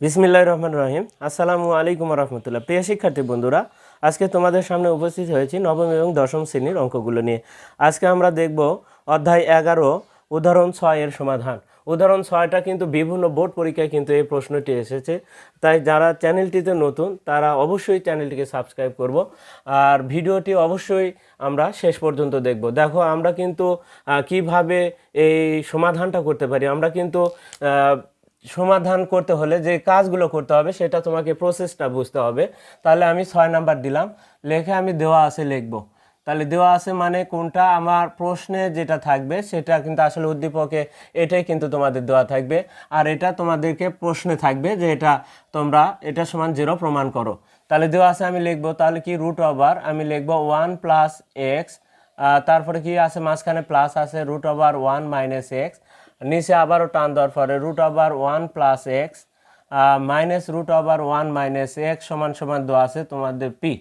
বিসমিল্লাহ রহমান রহিম। আসসালামু আলাইকুম রহমতুল্লাহ। প্রিয় শিক্ষার্থী বন্ধুরা, আজকে তোমাদের সামনে উপস্থিত হয়েছি নবম এবং দশম শ্রেণির অঙ্কগুলো নিয়ে। আজকে আমরা দেখব অধ্যায় এগারো, উদাহরণ ছয়ের সমাধান। উদাহরণ ছয়টা কিন্তু বিভিন্ন বোর্ড পরীক্ষায় কিন্তু এই প্রশ্নটি এসেছে। তাই যারা চ্যানেলটিতে নতুন, তারা অবশ্যই চ্যানেলটিকে সাবস্ক্রাইব করব। আর ভিডিওটি অবশ্যই আমরা শেষ পর্যন্ত দেখব। দেখো, আমরা কিন্তু কীভাবে এই সমাধানটা করতে পারি। আমরা কিন্তু সমাধান করতে হলে যে কাজগুলো করতে হবে, সেটা তোমাকে প্রসেসটা বুঝতে হবে। তাহলে আমি ছয় নাম্বার দিলাম। লেখে আমি দেওয়া আছে লিখব। তাহলে দেওয়া আছে মানে কোনটা? আমার প্রশ্নে যেটা থাকবে, সেটা কিন্তু আসলে উদ্দীপকে এটাই কিন্তু তোমাদের দেওয়া থাকবে। আর এটা তোমাদেরকে প্রশ্নে থাকবে যে এটা তোমরা, এটা সমান জিরো প্রমাণ করো। তাহলে দেওয়া আছে আমি লিখব, তাহলে কি রুট ওভার আমি লিখব ওয়ান প্লাস এক্স তারপরে কি আছে? মাঝখানে প্লাস আছে root over one minus X নিচে আবারও টান দেওয়ার পরে root over one plus X minus root over one minus X সমান সমান দেওয়া আছে তোমাদের পি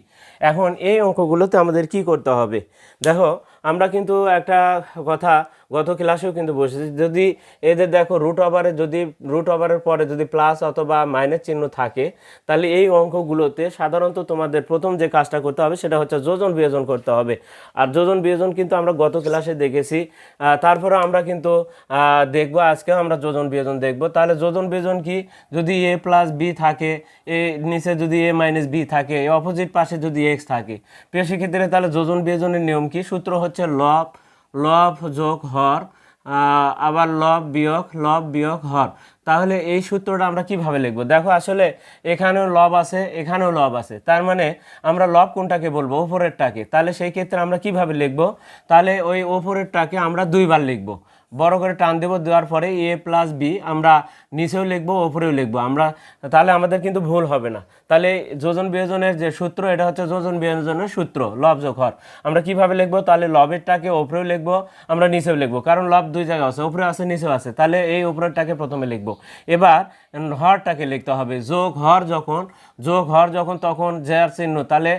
এখন এই অঙ্কগুলোতে আমাদের কি করতে হবে? দেখো, আমরা কিন্তু একটা কথা গত ক্লাসেও কিন্তু বসেছি। যদি এদের দেখো রুট ওভারে যদি রুট ওভারের পরে যদি প্লাস অথবা মাইনাস চিহ্ন থাকে, তাহলে এই অঙ্কগুলোতে সাধারণত তোমাদের প্রথম যে কাজটা করতে হবে সেটা হচ্ছে যোজন বিয়োজন করতে হবে। আর যোজন বিয়োজন কিন্তু আমরা গত ক্লাসে দেখেছি। তারপরে আমরা কিন্তু দেখব, আজকেও আমরা যোজন বিয়োজন দেখব। তাহলে যোজন বিয়োজন কি? যদি এ প্লাস বি থাকে, এ নিচে যদি এ মাইনাস বি থাকে অপোজিট পাশে যদি এক্স থাকে। প্রিয় সেক্ষেত্রে তাহলে যোজন বিয়োজনের নিয়ম কি? সূত্র হচ্ছে লব লব যোগ হর আবার লব বিয়োগ লব বিয়োগ হর। তাহলে এই সূত্রটা আমরা কীভাবে লিখব? দেখো, আসলে এখানেও লব আছে, এখানেও লব আছে। তার মানে আমরা লব কোনটাকে বলব? ওপরেরটাকে। তাহলে সেই ক্ষেত্রে আমরা কীভাবে লিখব? তাহলে ওই ওপরেরটাকে আমরা দুইবার লিখব। বড় করে টান দেবো, দেওয়ার পরে এ প্লাস বি আমরা নিচেও লিখব, ওপরেও লিখব। আমরা তাহলে আমাদের কিন্তু ভুল হবে না। তাহলে যোজন বিয়োজনের যে সূত্র, এটা হচ্ছে যোজন বিয়োজনের সূত্র, লব যোগ হর আমরা কীভাবে লিখব? তাহলে লবেরটাকে ওপরেও লিখব, আমরা নিচেও লিখব। কারণ লব দুই জায়গায় আছে, ওপরে আছে, নিচেও আছে। তাহলে এই ওপরেরটাকে প্রথমে লিখব। এবার হরটাকে লিখতে হবে। যোগ হর যখন, যোগ হর যখন তখন যার চিহ্ন, তাহলে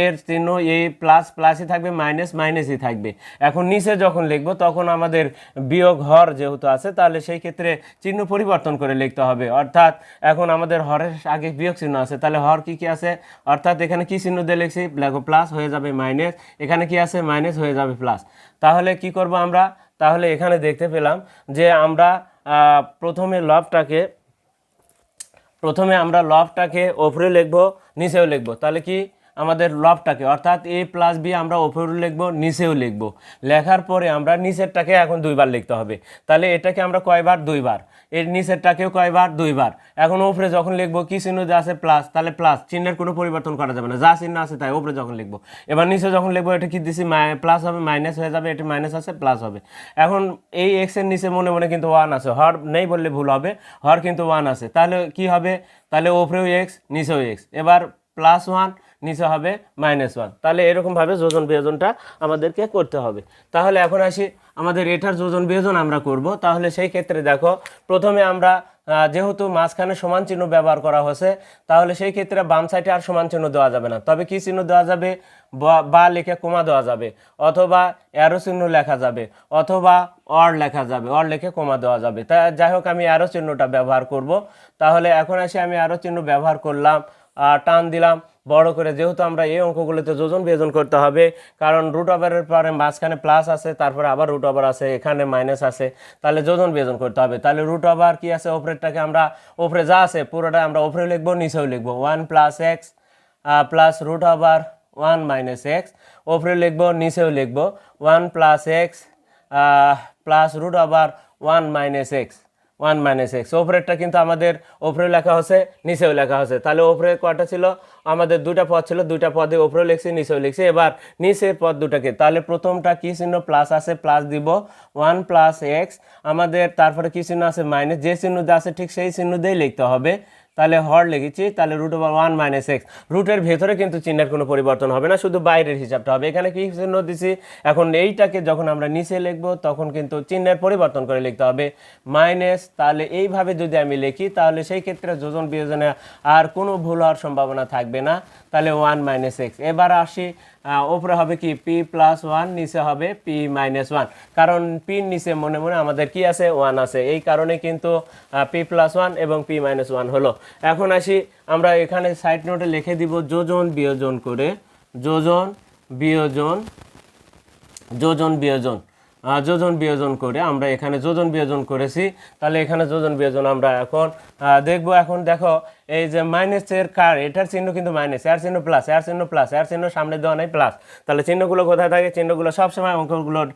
এর চিহ্ন এই প্লাস প্লাসই থাকবে মাইনাস মাইনাসই থাকবে। এখন নিচে যখন লিখব, তখন আমাদের বিয়োগ হর যেহেতু আছে, তাহলে সেই ক্ষেত্রে চিহ্ন পরিবর্তন করে লিখতে হবে। অর্থাৎ এখন আমাদের হরের আগে বিয়োগ চিহ্ন আছে, তাহলে হর কি কি আছে? অর্থাৎ এখানে কি চিহ্ন দিয়ে লিখছি? দেখো প্লাস হয়ে যাবে মাইনাস এখানে কি আছে? মাইনাস হয়ে যাবে প্লাস তাহলে কি করব আমরা? তাহলে এখানে দেখতে পেলাম যে আমরা প্রথমে লবটাকে প্রথমে আমরা লবটাকে ওপরে লিখব নিচেও লিখব। তাহলে কি? আমাদের লবটাকে, অর্থাৎ এ প্লাস বি আমরা ওপরেও লিখব, নিচেও লিখব। লেখার পরে আমরা নিচেরটাকে এখন দুইবার লিখতে হবে। তাহলে এটাকে আমরা কয়বার? দুইবার। এর নিচেরটাকেও কয়বার? দুইবার। এখন ওপরে যখন লিখব, কি চিহ্ন যে আছে? প্লাস তাহলে প্লাস চিহ্নের কোনো পরিবর্তন করা যাবে না। যা চিহ্ন আছে তাই ওপরে যখন লিখব। এবার নিচে যখন লিখব, এটা কি দিছি? প্লাস হবে মাইনাস হয়ে যাবে। এটা মাইনাস আছে প্লাস হবে। এখন এই এক্সের নিচে মনে মনে কিন্তু ওয়ান আছে। হর নেই বললে ভুল হবে। হর কিন্তু ওয়ান আছে। তাহলে কি হবে? তাহলে ওপরেও এক্স নিচেও এক্স এবার প্লাস ওয়ান নিচে হবে মাইনাস ওয়ান তাহলে এরকমভাবে যোজন বিয়োজনটা আমাদেরকে করতে হবে। তাহলে এখন আসি, আমাদের এটার যোজন বিয়োজন আমরা করব। তাহলে সেই ক্ষেত্রে দেখো, প্রথমে আমরা যেহেতু মাঝখানে সমান চিহ্ন ব্যবহার করা হয়েছে, তাহলে সেই ক্ষেত্রে বাম সাইডে আর সমান চিহ্ন দেওয়া যাবে না। তবে কি চিহ্ন দেওয়া যাবে? বা- লিখে কমা দেওয়া যাবে। অথবা অ্যারো চিহ্ন লেখা যাবে। অথবা অর লেখা যাবে। অর লিখে কমা দেওয়া যাবে। তা যাই হোক, আমি অ্যারো চিহ্নটা ব্যবহার করব। তাহলে এখন আসি, আমি অ্যারো চিহ্ন ব্যবহার করলাম। টান দিলাম। বড় করে যেহেতু আমরা এই অঙ্কগুলোতে যোজন বিয়োজন করতে হবে, কারণ রুট ওভারের পরে মাঝখানে প্লাস আছে, তারপরে আবার রুট ওভার আছে, এখানে মাইনাস আছে, তাহলে যোজন বিয়োজন করতে হবে। তাহলে রুট ওভার কী আছে? ওপরেরটাকে আমরা, ওপরে যা আছে, পুরোটা আমরা ওপরে লিখব, নিচেও লিখব। One plus X plus root over one minus X ওপরে লিখব, নিচেও লিখব। One plus X plus root over one minus X one minus X. ওপরেরটা কিন্তু আমাদের ওপরেও লেখা হচ্ছে নিচেও লেখা হচ্ছে তাহলে ওপরে কটা ছিল? আমাদের দুটা পদ ছিল দুটা পদে ওপরেও লিখছি, নিচেও লিখছি। এবার নিচের পদ দুটাকে তাহলে প্রথমটা কী চিহ্ন প্লাস আছে প্লাস দিব। ওয়ান প্লাস এক্স, আমাদের তারপরে কী চিহ্ন আছে? মাইনাস যে চিহ্ন আছে, ঠিক সেই চিহ্ন দিয়েই লিখতে হবে। তাহলে হর লিখেছি, তাহলে root over one minus X রুটের ভেতরে কিন্তু চিহ্নের কোনো পরিবর্তন হবে না, শুধু বাইরের হিসাবটা হবে। এখানে কি চিহ্ন দিছি? এখন এইটাকে যখন আমরা নিচে লিখব, তখন কিন্তু চিহ্নের পরিবর্তন করে লিখতে হবে। মাইনাস তাহলে এইভাবে যদি আমি লিখি, তাহলে সেই ক্ষেত্রে যোজন বিয়োজনে আর কোনো ভুল হওয়ার সম্ভাবনা থাকবে না। তাহলে ওয়ান মাইনাস এক্স এবার আসি ওপরে হবে কি? পি প্লাস ওয়ান নিচে হবে পি মাইনাস ওয়ান কারণ পির নিচে মনে মনে আমাদের কি আছে? ওয়ান আছে। এই কারণে কিন্তু পি প্লাস ওয়ান এবং পি মাইনাস ওয়ান হলো। এখন আসি, আমরা এখানে সাইড নোটে লিখে দিব যোজন, বিয়োজন করে। যোজন, বিয়োজন যোজন বিয়োজন। যোজন, বিয়োজন করে আমরা এখানে যোজন, বিয়োজন করেছি। তাহলে এখানে যোজন, বিয়োজন আমরা এখন দেখব। এখন দেখো এই যে মাইনাসের কার এটার চিহ্ন কিন্তু মাইনাস এর চিহ্ন প্লাস এর চিহ্ন প্লাস এর চিহ্ন সামনে দেওয়া নাই প্লাস তাহলে চিহ্নগুলো কোথায় থাকে? চিহ্নগুলো সবসময় অঙ্কগুলোর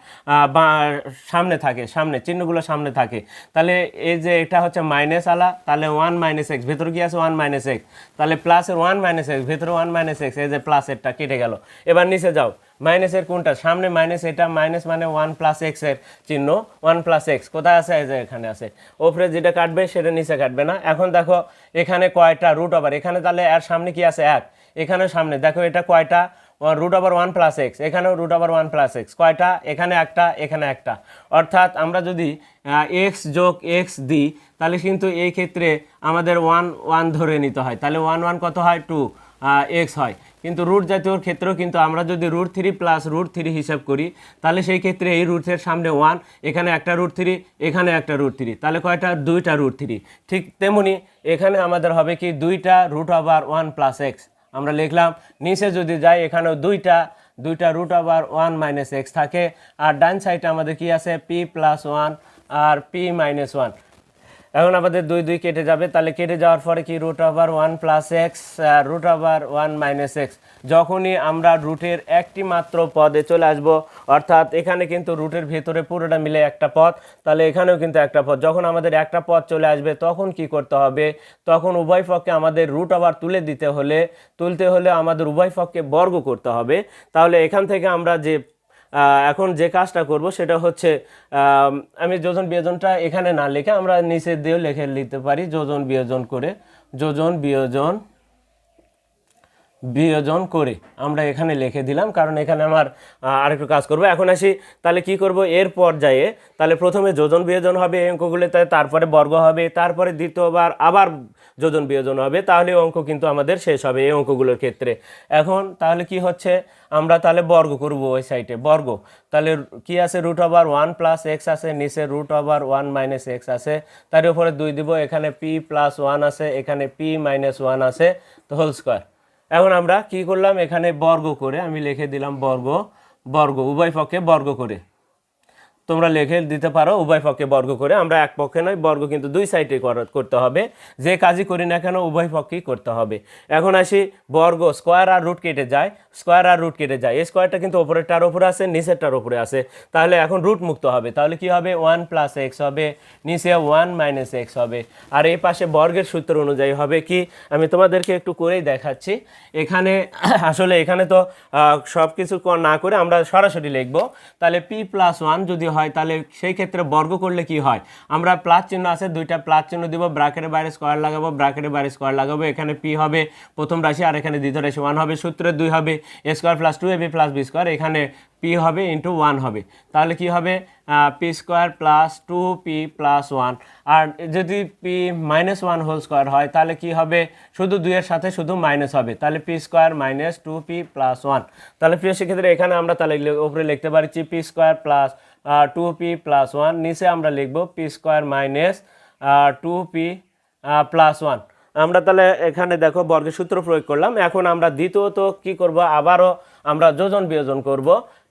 সামনে থাকে, সামনে, চিহ্নগুলো সামনে থাকে। তাহলে এই যে এটা হচ্ছে মাইনাস আলা, তাহলে ওয়ান মাইনাস এক্স ভেতরে কি আছে? ওয়ান মাইনাস এক্স তাহলে প্লাসের ওয়ান মাইনাস এক্স ভেতরে ওয়ান মাইনাস এক্স এই যে প্লাসেরটা কেটে গেল। এবার নিচে যাও। মাইনাসের কোনটা? সামনে মাইনাস এটা মাইনাস মানে ওয়ান প্লাস এক্সের চিহ্ন ওয়ান প্লাস এক্স কোথায় আছে? এখানে আছে। ওপরে যেটা কাটবে, সেটা নিচে কাটবে না। এখন দেখো, এখানে কয়টা রুট ওভার এখানে তাহলে এর সামনে কি আছে? এক। এখানে সামনে। দেখো, এটা কয়টা? Root over one plus X এখানেও root over one plus X কয়টা? এখানে একটা এখানে একটা। অর্থাৎ আমরা যদি এক্স যোগ এক্স দিই, তাহলে কিন্তু এই ক্ষেত্রে আমাদের ওয়ান ওয়ান ধরে নিতে হয়। তাহলে ওয়ান ওয়ান কত হয়? টু এক্স হয়। কিন্তু রুট জাতীয় ক্ষেত্রেও কিন্তু আমরা যদি root three plus root three হিসাব করি, তাহলে সেই ক্ষেত্রে এই রুটের সামনে ওয়ান এখানে একটা রুট থ্রি এখানে একটা রুট থ্রি তাহলে কয়টা? দুইটা রুট থ্রি ঠিক তেমনি এখানে আমাদের হবে কি দুইটা root over one plus X আমরা লিখলাম, নিচে যদি যাই, এখানেও দুইটা দুইটা root over one minus X থাকে। আর ডান সাইডে আমাদের কি আছে? পি প্লাস ওয়ান আর পি মাইনাস ওয়ান এখন আমাদের দুই দুই কেটে যাবে। তাহলে কেটে যাওয়ার পরে কি root over one plus X root over one minus X যখনই আমরা রুটের একটি মাত্র পদে চলে আসব, অর্থাৎ এখানে কিন্তু রুটের ভেতরে পুরোটা মিলে একটা পদ, তাহলে এখানেও কিন্তু একটা পদ। যখন আমাদের একটা পদ চলে আসবে, তখন কি করতে হবে? তখন উভয় পক্ষে আমাদের রুট ওভার তুলে দিতে হলে, তুলতে হলে আমাদের উভয় পক্ষে বর্গ করতে হবে। তাহলে এখান থেকে আমরা যে এখন যে কাজটা করব সেটা হচ্ছে আমি যোজন বিয়োজনটা এখানে না লিখে আমরা নিচে দিয়েও লিখে লিখতে পারি, যোজন বিয়োজন করে, যোজন বিয়োজন বিয়োজন করে আমরা এখানে লিখে দিলাম, কারণ এখানে আমার আরেকটু কাজ করব। এখন আসি, তাহলে কি করব? এর পর্যায়ে, তাহলে প্রথমে যোজন বিয়োজন হবে এই অঙ্কগুলোতে তারপরে বর্গ হবে, তারপরে দ্বিতীয়বার আবার যোজন বিয়োজন হবে, তাহলে অঙ্ক কিন্তু আমাদের শেষ হবে এই অঙ্কগুলোর ক্ষেত্রে। এখন তাহলে কি হচ্ছে? আমরা তাহলে বর্গ করব ওই সাইডে, বর্গ। তাহলে কি আছে? Root over one plus X আছে, নিচে root over one minus X আছে, তার উপরে দুই দিব, এখানে পি প্লাস ওয়ান আছে, এখানে পি মাইনাস ওয়ান আছে তো হোল স্কোয়ার এখন আমরা কি করলাম? এখানে বর্গ করে আমি লিখে দিলাম বর্গ বর্গ, উভয় পক্ষে বর্গ করে। তোমরা লিখে দিতে পারো, উভয় পক্ষে বর্গ করে। আমরা এক পক্ষে নয় বর্গ কিন্তু দুই সাইডে করতে হবে। যে কাজই করি না কেন, উভয় পক্ষেই করতে হবে। এখন আসি, বর্গ স্কোয়ার আর রুট কেটে যায়। স্কোয়ার আর রুট কেটে যায়। এই স্কোয়ারটা কিন্তু ওপরেরটার উপরে আছে, নিচেরটার উপরে আছে। তাহলে এখন রুট মুক্ত হবে। তাহলে কি হবে? ওয়ান প্লাস এক্স হবে। নিচে ওয়ান মাইনাস এক্স হবে। আর এই পাশে বর্গের সূত্র অনুযায়ী হবে কি? আমি তোমাদেরকে একটু করেই দেখাচ্ছি। এখানে, আসলে এখানে তো সব কিছু না করে আমরা সরাসরি লিখব। তাহলে পি প্লাস ওয়ান যদি হয় তাহলে সেই ক্ষেত্রে বর্গ করলে কি হয়? আমরা প্লাস চিহ্ন আছে, দুইটা প্লাস চিহ্ন দিব ব্রাকেটের বাইরে স্কোয়ার লাগাবো ব্রাকেটের বাইরে স্কোয়ার লাগাবো, এখানে পি হবে, প্রথম রাশি, আর এখানে দ্বিতীয় রাশি ওয়ান হবে, সূত্রে দুই হবে A square plus two A B plus B square এখানে পি হবে ইন্টু ওয়ান হবে। তাহলে কি হবে? P square plus two P plus one আর যদি P minus one whole square হয়, তাহলে কি হবে? শুধু দুইয়ের সাথে শুধু মাইনাস হবে। তাহলে P square minus two P plus one তাহলে প্রিয় সেক্ষেত্রে এখানে আমরা তাহলে উপরে লিখতে পারছি P square plus two P plus one নিচে আমরা লিখব P square minus two P plus one আমরা তাহলে এখানে দেখো বর্গের সূত্র প্রয়োগ করলাম। এখন আমরা দ্বিতীয়ত কি করব? আবারও আমরা যোজন বিয়োজন করব।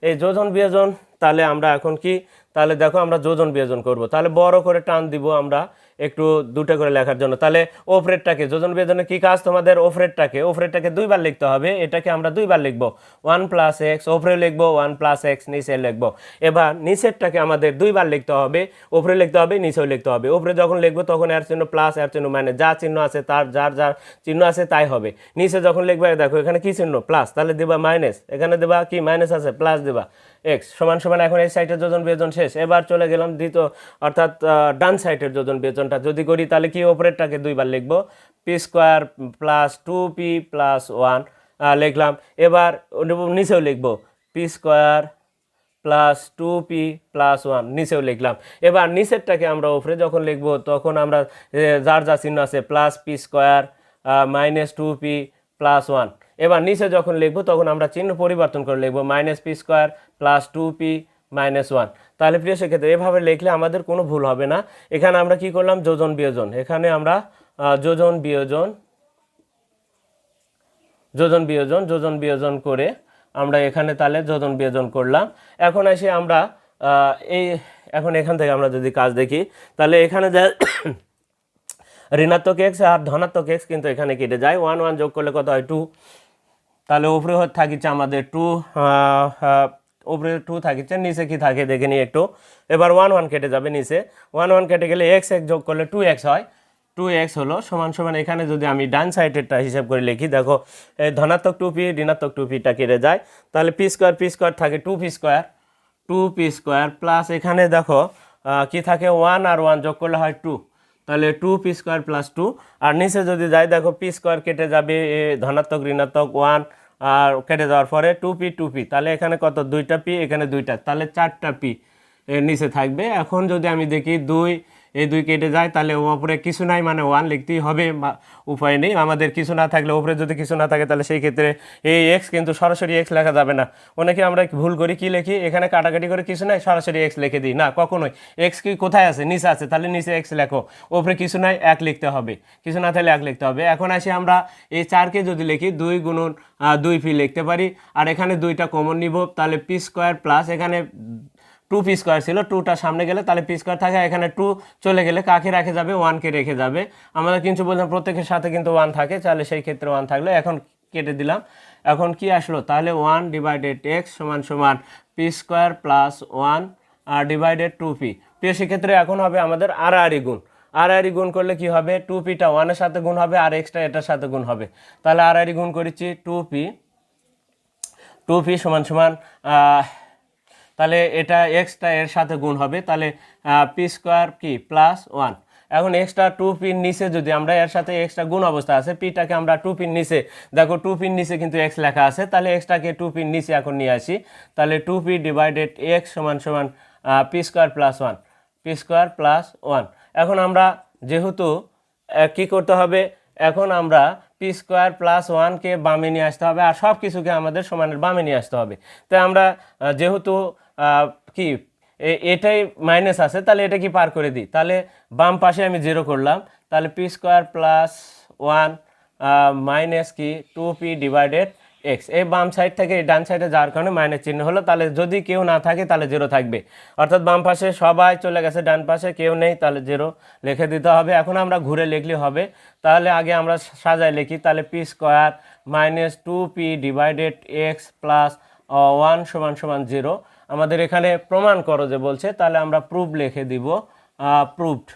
এই যোজন বিয়োজন, তাহলে আমরা এখন কি? তাহলে দেখো আমরা যোজন বিয়োজন করব। তাহলে বড় করে টান দিব আমরা একটু দুটো করে লেখার জন্য। তাহলে ওফরেটটাকে যোজন বিয়োজনে কি কাজ তোমাদের? ওফরেটটাকে ওফরেটটাকে দুইবার লিখতে হবে। এটাকে আমরা দুইবার লিখব। ওয়ান প্লাস এক্স ওফরে লিখব, ওয়ান প্লাস এক্স, নিচে লিখব। এবার নিচেরটাকে আমাদের দুইবার লিখতে হবে। ওপরে লিখতে হবে, নিচেও লিখতে হবে। ওপরে যখন লিখব তখন এর চিহ্ন প্লাস, এর চিহ্ন মানে যা চিহ্ন আছে তার, যার যার চিহ্ন আছে তাই হবে। নিচে যখন লিখবে, দেখো এখানে কি চিহ্ন? প্লাস। তাহলে দেবা মাইনাস। এখানে দেবা কি? মাইনাস আছে, প্লাস দেবা। এক্স সমান সমান এখন এই সাইডের যোজন বিয়োজন শেষ। এবার চলে গেলাম দ্বিতীয়, অর্থাৎ ডান সাইডের যোজন বিয়োজনটা। যদি করি তাহলে কি ওপরেরটাকে দুইবার লিখব? P square plus two P plus one লিখলাম। এবার নিচেও লিখব। P square plus two P plus one নিচেও লিখলাম। এবার নিচেরটাকে আমরা ওপরে যখন লিখব, তখন আমরা যার যা চিহ্ন আছে plus P square minus two P plus one এবার নিচে যখন লিখব, তখন আমরা চিহ্ন পরিবর্তন করে লিখব minus P square plus two P minus one তাহলে প্রিয় সেক্ষেত্রে এভাবে লিখলে আমাদের কোনো ভুল হবে না। এখানে আমরা কি করলাম? যোজন বিয়োজন। এখানে আমরা যোজন বিয়োজন যোজন বিয়োজন যোজন বিয়োজন করে আমরা এখানে তাহলে যোজন বিয়োজন করলাম। এখন এসে আমরা এই, এখন এখান থেকে আমরা যদি কাজ দেখি, তাহলে এখানে যা ঋণাত্মক এক্স আর ধনাত্মক এক্স কিন্তু এখানে কেটে যায়। ওয়ান ওয়ান যোগ করলে কত হয়? টু তাহলে উপরে থাকিছে আমাদের টু উপরে টু থাকিচ্ছে, নিচে কি থাকে দেখে নিই একটু। এবার ওয়ান ওয়ান কেটে যাবে নিচে। ওয়ান ওয়ান কেটে গেলে এক্স এক যোগ করলে টু এক্স হয়। টু এক্স হলো সমান সমান, এখানে যদি আমি ডান সাইডেরটা হিসাব করে লিখি, দেখো ধনাত্মক টু পি ঋণাত্মক টু পিটা কেটে যায়। তাহলে পি স্কোয়ার পি স্কোয়ার থাকে two p square two p square plus এখানে দেখো কি থাকে ওয়ান আর ওয়ান যোগ করলে হয় টু তাহলে two p square plus two আর নিচে যদি যাই, দেখো পি স্কোয়ার কেটে যাবে ধনাত্মক, ঋণাত্মক ওয়ান আর কেটে যাওয়ার পরে টু পি টু পি তাহলে এখানে কত? দুইটা পি এখানে দুইটা। তাহলে চারটা পি এর নিচে থাকবে। এখন যদি আমি দেখি দুই এই দুই কেটে যায়, তাহলে ওপরে কিছু নাই মানে ওয়ান লিখতেই হবে উপায় নেই। আমাদের কিছু না থাকলে ওপরে যদি কিছু না থাকে, তাহলে সেই ক্ষেত্রে এই এক্স কিন্তু সরাসরি এক্স লেখা যাবে না। অনেকে আমরা ভুল করি, কি লিখি? এখানে কাটাকাটি করে কিছু নাই, সরাসরি এক্স লিখে দিই। না, কখনোই। এক্স কি কোথায় আছে? নিচে আছে। তাহলে নিচে এক্স লেখো। ওপরে কিছু নাই, এক লিখতে হবে। কিছু না থাকলে এক লিখতে হবে। এখন আসি আমরা এই চারকে যদি লিখি, দুই গুণন দুই পি লিখতে পারি। আর এখানে দুইটা কমন নিব, তাহলে পি স্কোয়ার প্লাস এখানে টু পি স্কোয়ার ছিল টুটা সামনে গেলে তাহলে পি স্কোয়ার থাকে এখানে টু চলে গেলে কাকে রেখে যাবে? ওয়ানকে রেখে যাবে। আমাদের কিন্তু বললাম প্রত্যেকের সাথে কিন্তু ওয়ান থাকে, তাহলে সেই ক্ষেত্রে ওয়ান থাকল। এখন কেটে দিলাম। এখন কি আসলো? তাহলে ওয়ান ডিভাইডেড এক্স সমান সমান পি স্কোয়ার প্লাস ওয়ান আর ডিভাইডেড টু পি প্রিয়, সেক্ষেত্রে এখন হবে আমাদের আড়াআড়ি গুণ। আড়াআড়ি গুণ করলে কি হবে? টু পিটা ওয়ানের সাথে গুণ হবে, আর এক্সটা এটার সাথে গুণ হবে। তাহলে আড়াআড়ি গুণ করেছি টু পি টু পি সমান সমান তাহলে এটা এক্সটা এর সাথে গুণ হবে, তাহলে পি স্কোয়ার কি? প্লাস ওয়ান এখন এক্সট্রা টু পিন নিচে যদি আমরা এর সাথে এক্সট্রা গুণ অবস্থা আছে পিটাকে আমরা টু পিন নিচে, দেখো টু পিন নিচে কিন্তু এক্স লেখা আছে, তাহলে এক্সট্রাকে টু পিন নিচে এখন নিয়ে আসি। তাহলে টু পি ডিভাইডেড এক্স সমান সমান p square plus one p square plus one এখন আমরা যেহেতু কি করতে হবে? এখন আমরা পি স্কোয়ার প্লাস ওয়ানকে বামে নিয়ে আসতে হবে, আর সব কিছুকে আমাদের সমানের বামে নিয়ে আসতে হবে। তাই আমরা যেহেতু কি এটাই মাইনাস আছে, তাহলে এটা কি পার করে দিই। তাহলে বাম পাশে আমি জিরো করলাম, তাহলে p square plus one minus কি টু পি ডিভাইডেড এক্স এই বাম সাইড থেকে এই ডান সাইডে যাওয়ার কারণে মাইনাস চিহ্ন হলো, তাহলে যদি কেউ না থাকে, তাহলে জিরো থাকবে। অর্থাৎ বাম পাশে সবাই চলে গেছে, ডান পাশে কেউ নেই, তাহলে জিরো লিখে দিতে হবে। এখন আমরা ঘুরে লিখলে হবে, তাহলে আগে আমরা সাজায় লিখি, তাহলে p square minus two p divided x plus one সমান সমান জিরো আমাদের এখানে প্রমাণ করো যে বলছে, তাহলে আমরা প্রুফ লিখে দিব প্রুফড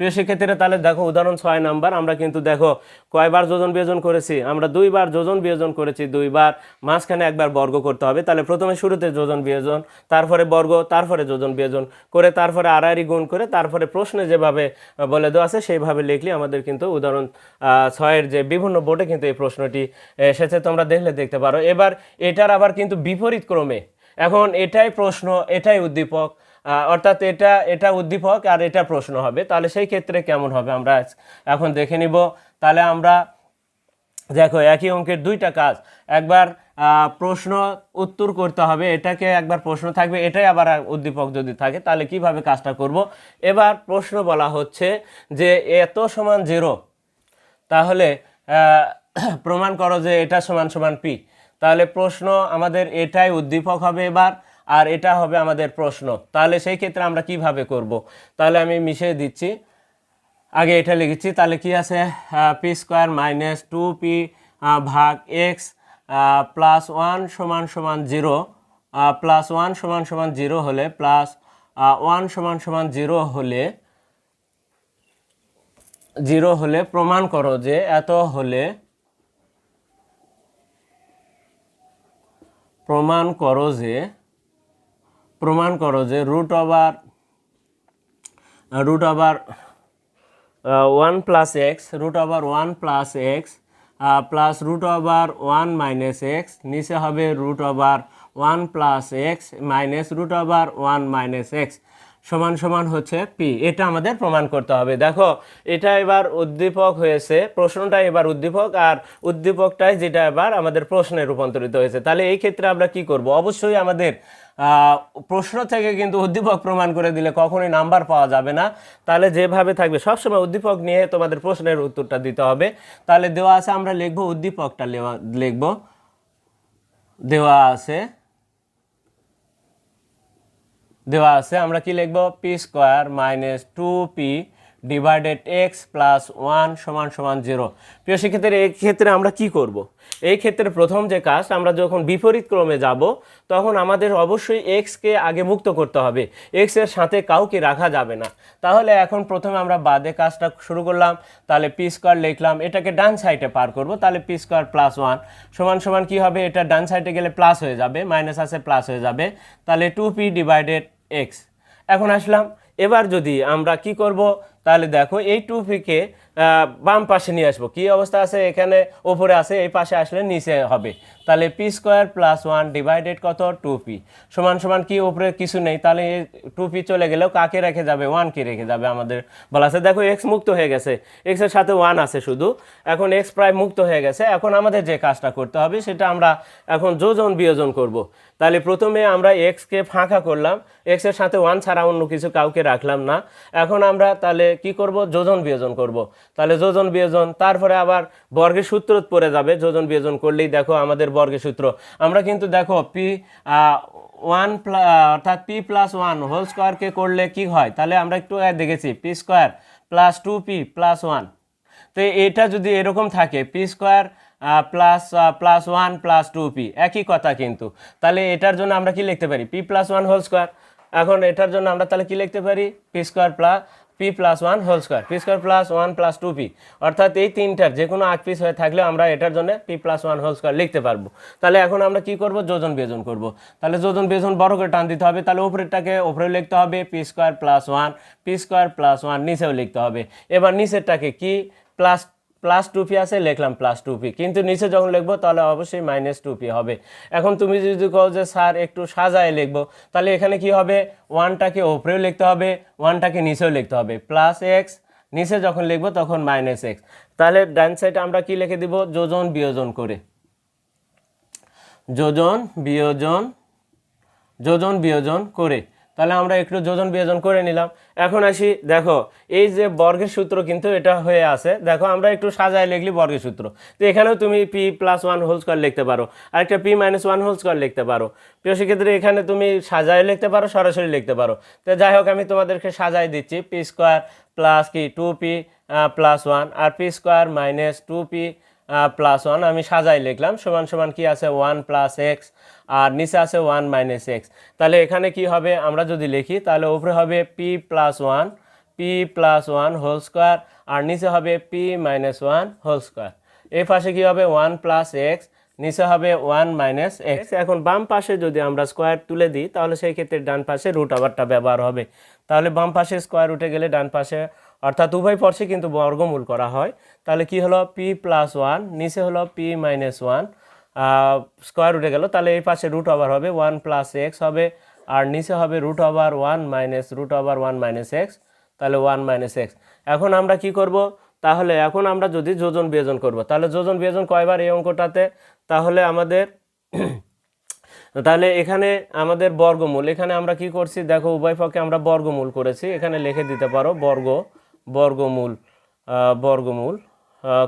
প্রিয় শিক্ষার্থীরা, তাহলে দেখো উদাহরণ ছয় নাম্বার, আমরা কিন্তু দেখো কয়বার যোজন বিয়োজন করেছি? আমরা দুইবার যোজন বিয়োজন করেছি, দুইবার। মাঝখানে একবার বর্গ করতে হবে, তাহলে প্রথমে শুরুতে যোজন বিয়োজন, তারপরে বর্গ, তারপরে যোজন বিয়োজন করে তারপরে আড়াআড়ি গুণ করে তারপরে প্রশ্নে যেভাবে বলে দেওয়া আছে, সেইভাবে লিখলে আমাদের কিন্তু উদাহরণ ছয়ের যে বিভিন্ন বোর্ডে কিন্তু এই প্রশ্নটি এসেছে, তোমরা দেখলে দেখতে পারো। এবার এটার আবার কিন্তু বিপরীত ক্রমে এখন এটাই প্রশ্ন, এটাই উদ্দীপক। অর্থাৎ এটা এটা উদ্দীপক আর এটা প্রশ্ন হবে। তাহলে সেই ক্ষেত্রে কেমন হবে আমরা এখন দেখে নিব। তাহলে আমরা দেখো, একই অঙ্কের দুইটা কাজ। একবার প্রশ্ন উত্তর করতে হবে, এটাকে একবার প্রশ্ন থাকবে, এটাই আবার উদ্দীপক যদি থাকে, তাহলে কীভাবে কাজটা করব? এবার প্রশ্ন বলা হচ্ছে যে এত সমান জিরো, তাহলে প্রমাণ করো যে এটা সমান সমান পি। তাহলে প্রশ্ন আমাদের এটাই উদ্দীপক হবে এবার, আর এটা হবে আমাদের প্রশ্ন। তাহলে সেই ক্ষেত্রে আমরা কীভাবে করব? তাহলে আমি মিশিয়ে দিচ্ছি। আগে এটা লিখেছি, তাহলে কি আছে? P square minus two p ভাগ এক্স প্লাস ওয়ান সমান সমান জিরো প্লাস ওয়ান সমান সমান জিরো হলে প্লাস ওয়ান সমান সমান জিরো হলে জিরো হলে প্রমাণ করো যে এত হলে প্রমাণ করো যে, প্রমাণ করো যে root over root over one plus x root over one plus x plus root over one minus x নিচে হবে root over one plus x minus root over one minus x সমান সমান হচ্ছে পি এটা আমাদের প্রমাণ করতে হবে। দেখো, এটা এবার উদ্দীপক হয়েছে, প্রশ্নটা এবার উদ্দীপক, আর উদ্দীপকটাই যেটা এবার আমাদের প্রশ্নে রূপান্তরিত হয়েছে। তাহলে এই ক্ষেত্রে আমরা কি করব? অবশ্যই আমাদের প্রশ্ন থেকে কিন্তু উদ্দীপক প্রমাণ করে দিলে কখনোই নাম্বার পাওয়া যাবে না। তাহলে যেভাবে থাকবে, সবসময় উদ্দীপক নিয়ে তোমাদের প্রশ্নের উত্তরটা দিতে হবে। তাহলে দেওয়া আছে, আমরা লিখব, উদ্দীপকটা লিখব। দেওয়া আছে দেওয়া আছে, আমরা কি লিখব? P square minus two p divided x plus one সমান সমান জিরো প্রিয় শিক্ষার্থীরা, এই ক্ষেত্রে আমরা কি করব। এই ক্ষেত্রে প্রথম যে কাজ, আমরা যখন বিপরীত ক্রমে যাব, তখন আমাদের অবশ্যই এক্সকে আগে মুক্ত করতে হবে। এক্সের সাথে কাউকে রাখা যাবে না। তাহলে এখন প্রথমে আমরা বাদে কাজটা শুরু করলাম, তাহলে পি স্কোয়ার লিখলাম, এটাকে ডান সাইডে পার করব, তাহলে পি স্কোয়ার প্লাস ওয়ান সমান সমান কী হবে? এটা ডান সাইডে গেলে প্লাস হয়ে যাবে মাইনাস আছে প্লাস হয়ে যাবে। তাহলে টু পি ডিভাইডেড এক্স। এখন আসলাম এবার যদি আমরা কি করব? তাহলে দেখো এই টু পিকে বাম পাশে নিয়ে আসব। কি অবস্থা আছে? এখানে ওপরে আছে, এই পাশে আসলে নিচে হবে। তাহলে p square plus one divided কত? টু পি সমান সমান কি ওপরে কিছু নেই, তাহলে টু পি চলে গেলেও কাকে রেখে যাবে? ওয়ান ওয়ানকে রেখে যাবে আমাদের বলা আছে। দেখো এক্স মুক্ত হয়ে গেছে। এক্সের সাথে ওয়ান আছে শুধু। এখন এক্স প্রায় মুক্ত হয়ে গেছে। এখন আমাদের যে কাজটা করতে হবে, সেটা আমরা এখন যোজন বিয়োজন করব। তাহলে প্রথমে আমরা এক্সকে ফাঁকা করলাম। এক্সের সাথে ওয়ান ছাড়া অন্য কিছু কাউকে রাখলাম না। এখন আমরা তাহলে কি করব? যোজন বিয়োজন করব। তাহলে যোজন বিয়োজন, তারপরে আবার বর্গের সূত্র পড়ে যাবে। যোজন বিয়োজন করলেই দেখো আমাদের বর্গের সূত্র। আমরা কিন্তু দেখো পি ওয়ান অর্থাৎ পি প্লাস ওয়ান হোল স্কোয়ারকে করলে কি হয়? তাহলে আমরা একটু দেখেছি p square plus two p plus one তো এটা যদি এরকম থাকে p square plus plus one plus two p একই কথা কিন্তু। তাহলে এটার জন্য আমরা কি লিখতে পারি? P plus one whole square এখন এটার জন্য আমরা তাহলে কি লিখতে পারি? P square plus p plus one whole square p square plus one plus two p অর্থাৎ এই তিনটার যে কোনো আট পিস হয়ে থাকলে আমরা এটার জন্য p plus one whole square লিখতে পারব। তাহলে এখন আমরা কি করব? যোজন বেজন করব। তাহলে যোজন বেজন বড় করে টান দিতে হবে। তাহলে উপরেরটাকে ওপরেও লিখতে হবে p square plus one p square plus one নিচেও লিখতে হবে। এবার নিচেরটাকে কি? প্লাস প্লাস টু পি আছে, লিখলাম প্লাস টু পি কিন্তু নিচে যখন লিখব, তাহলে অবশ্যই মাইনাস টু পি হবে। এখন তুমি যদি কও যে, স্যার, একটু সাজায় লিখব তাহলে এখানে কি হবে? ওয়ানটাকে ওপরেও লিখতে হবে ওয়ানটাকে নিচেও লিখতে হবে। প্লাস এক্স নিচে যখন লিখব, তখন মাইনাস এক্স তাহলে ডান সাইডে আমরা কি লিখে দিব? যোজন, বিয়োজন করে। যোজন, বিয়োজন যোজন, বিয়োজন করে। তাহলে আমরা একটু যোজন বিয়োজন করে নিলাম। এখন আসি, দেখো, এই যে বর্গের সূত্র কিন্তু এটা হয়ে আছে। দেখো, আমরা একটু সাজায় লিখলি বর্গের সূত্র। তো এখানেও তুমি p plus one whole square লিখতে পারো। আর একটা p minus one whole square লিখতে পারো। প্রিয় সেক্ষেত্রে এখানে তুমি সাজায় লিখতে পারো, সরাসরি লিখতে পারো। তো যাই হোক, আমি তোমাদেরকে সাজায় দিচ্ছি। পি স্কোয়ার প্লাস কি? টু পি প্লাস ওয়ান আর p square minus two p plus one আমি সাজাই লিখলাম, সমান সমান কি আছে? ওয়ান প্লাস এক্স আর নিচে আছে ওয়ান মাইনাস এক্স তাহলে এখানে কি হবে? আমরা যদি লিখি, তাহলে উপরে হবে p plus one p plus one whole square আর নিচে হবে p minus one whole square এই পাশে কি হবে? ওয়ান প্লাস এক্স নিচে হবে ওয়ান মাইনাস এক্স এখন বাম পাশে যদি আমরা স্কোয়ার তুলে দিই, তাহলে সেই ক্ষেত্রে ডান পাশে রুট আবারটা ব্যবহার হবে। তাহলে বাম পাশে স্কোয়ার উঠে গেলে ডান পাশে, অর্থাৎ উভয় পার্শ্বে কিন্তু বর্গমূল করা হয়। তাহলে কি হলো? পি প্লাস ওয়ান নিচে হলো পি মাইনাস ওয়ান স্কোয়ার রুটে গেল। তাহলে এই পাশে রুট ওভার হবে ওয়ান প্লাস এক্স হবে, আর নিচে হবে root over one minus root over one minus x তাহলে ওয়ান মাইনাস এক্স এখন আমরা কি করব? তাহলে এখন আমরা যদি যোজন বিয়োজন করব, তাহলে যোজন বিয়োজন কয়বার এই অঙ্কটাতে? তাহলে আমাদের তাহলে এখানে আমাদের বর্গমূল, এখানে আমরা কি করছি? দেখো, উভয় পক্ষে আমরা বর্গমূল করেছি। এখানে লিখে দিতে পারো বর্গ, বর্গমূল বর্গমূল।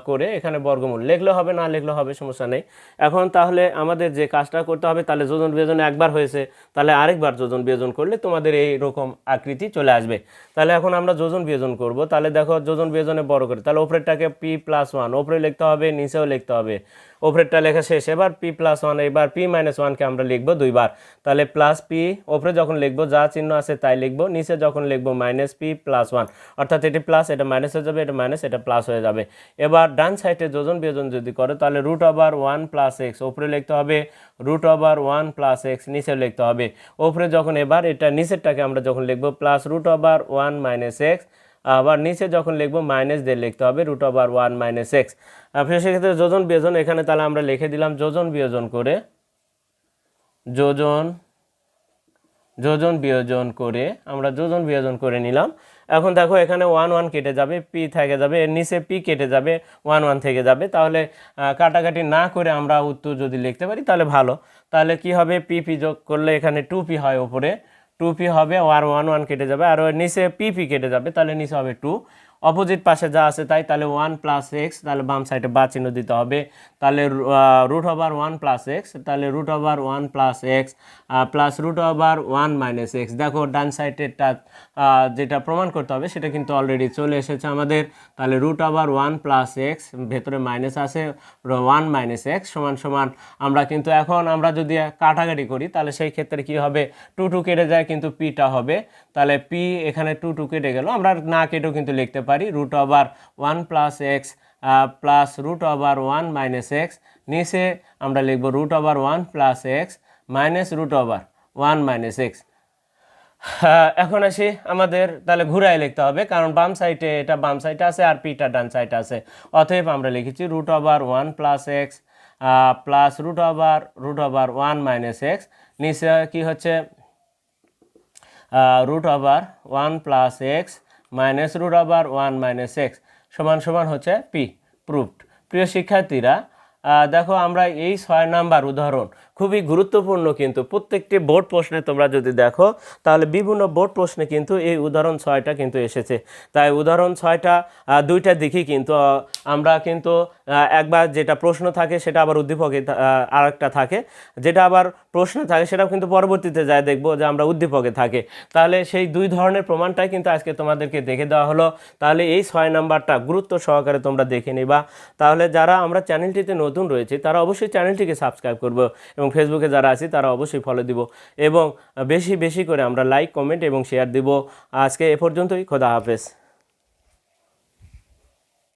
করে এখানে বর্গমূল। লেখলে হবে, না লেখলে হবে, সমস্যা নেই। এখন তাহলে আমাদের যে কাজটা করতে হবে, তাহলে যোজন বিয়োজন একবার হয়েছে, তাহলে আরেকবার যোজন বিয়োজন করলে তোমাদের এই রকম আকৃতি চলে আসবে। তাহলে এখন আমরা যোজন বিয়োজন করব। তাহলে দেখো যোজন বিয়োজনে বড় করে, তাহলে ওপরেরটাকে পি প্লাস ওয়ান ওপরে লিখতে হবে, নিচেও লিখতে হবে। ওপরেরটা লেখা শেষ, এবার পি প্লাস ওয়ান এবার পি মাইনাস ওয়ানকে আমরা লিখব দুইবার। তাহলে প্লাস পি ওপরে যখন লিখব, যা চিহ্ন আছে তাই লিখব, নিচে যখন লিখব মাইনাস পি প্লাস ওয়ান অর্থাৎ এটি প্লাস এটা মাইনাস হয়ে যাবে, এটা মাইনাস এটা প্লাস হয়ে যাবে। এবার ডান সাইডে যোজন বিয়োজন যদি করে, তাহলে root over one plus x ওপরে লিখতে হবে root over one plus x নিচে লিখতে হবে। ওপরে যখন এবার এটা নিচেরটাকে আমরা যখন লিখব plus root over one minus x আবার নিচে যখন লিখব মাইনাস দিয়ে লিখতে হবে root over one minus x সেক্ষেত্রে যোজন বিয়োজন এখানে তাহলে আমরা লিখে দিলাম যোজন বিয়োজন করে, যোজন যোজন বিয়োজন করে, আমরা যোজন বিয়োজন করে নিলাম। এখন দেখো এখানে ওয়ান ওয়ান কেটে যাবে পি থেকে যাবে, এর নিচে পি কেটে যাবে ওয়ান ওয়ান থেকে যাবে। তাহলে কাটাকাটি না করে আমরা উত্তর যদি লিখতে পারি তাহলে ভালো। তাহলে কি হবে? পি পি যোগ করলে এখানে টু পি হয় ওপরে। টু পি হবে আর ওয়ান ওয়ান কেটে যাবে। আর নিচে পি পি কেটে যাবে, তাহলে নিচে হবে টু। অপোজিট পাশে যা আছে তাই, তাহলে ওয়ান প্লাস এক্স তাহলে বাম সাইডে বা চিহ্ন দিতে হবে। তাহলে root over one plus x তাহলে root over one plus x plus root over one minus x দেখো, ডান সাইডেরটা যেটা প্রমাণ করতে হবে, সেটা কিন্তু অলরেডি চলে এসেছে আমাদের। তাহলে root over one plus x ভেতরে মাইনাস আছে ওয়ান মাইনাস এক্স সমান সমান। আমরা কিন্তু এখন, আমরা যদি কাটাকাটি করি, তাহলে সেই ক্ষেত্রে কি হবে? টু টু কেটে যায়, কিন্তু পিটা হবে। তাহলে পি এখানে টু টু কেটে গেল। আমরা না কেটেও কিন্তু লিখতে পারি root over one plus x plus root over one minus x নিচে আমরা লিখব root over one plus x minus root over one minus x এখন আসি আমাদের, তাহলে ঘুরাই লিখতে হবে, কারণ বাম সাইডে এটা বাম সাইডে আছে আর পিটা ডান সাইডে আছে। অতএব আমরা লিখেছি root over one plus x plus root over root over one minus x নিচে কি হচ্ছে? Root over one plus x minus root over one minus x সমান সমান হচ্ছে পি প্রুফড প্রিয় শিক্ষার্থীরা দেখো আমরা এই ছয় নাম্বার উদাহরণ খুবই গুরুত্বপূর্ণ কিন্তু প্রত্যেকটি বোর্ড প্রশ্নে তোমরা যদি দেখো, তাহলে বিভিন্ন বোর্ড প্রশ্নে কিন্তু এই উদাহরণ ছয়টা কিন্তু এসেছে। তাই উদাহরণ ছয়টা দুইটা দিকই কিন্তু আমরা কিন্তু একবার যেটা প্রশ্ন থাকে সেটা আবার উদ্দীপকে আরেকটা থাকে। যেটা আবার প্রশ্ন থাকে, সেটাও কিন্তু পরবর্তীতে যায়, দেখব যে আমরা উদ্দীপকে থাকে। তাহলে সেই দুই ধরনের প্রমাণটাই কিন্তু আজকে তোমাদেরকে দেখে দেওয়া হলো। তাহলে এই ছয় নাম্বারটা গুরুত্ব সহকারে তোমরা দেখে নিবা। তাহলে যারা আমরা চ্যানেলটিতে নতুন রয়েছে, তারা অবশ্যই চ্যানেলটিকে সাবস্ক্রাইব করব এবং ফেসবুকে যারা আছি, তারা অবশ্যই ফলো দিব এবং বেশি বেশি করে আমরা লাইক কমেন্ট এবং শেয়ার দিব। আজকে এ পর্যন্তই, খোদা হাফেজ।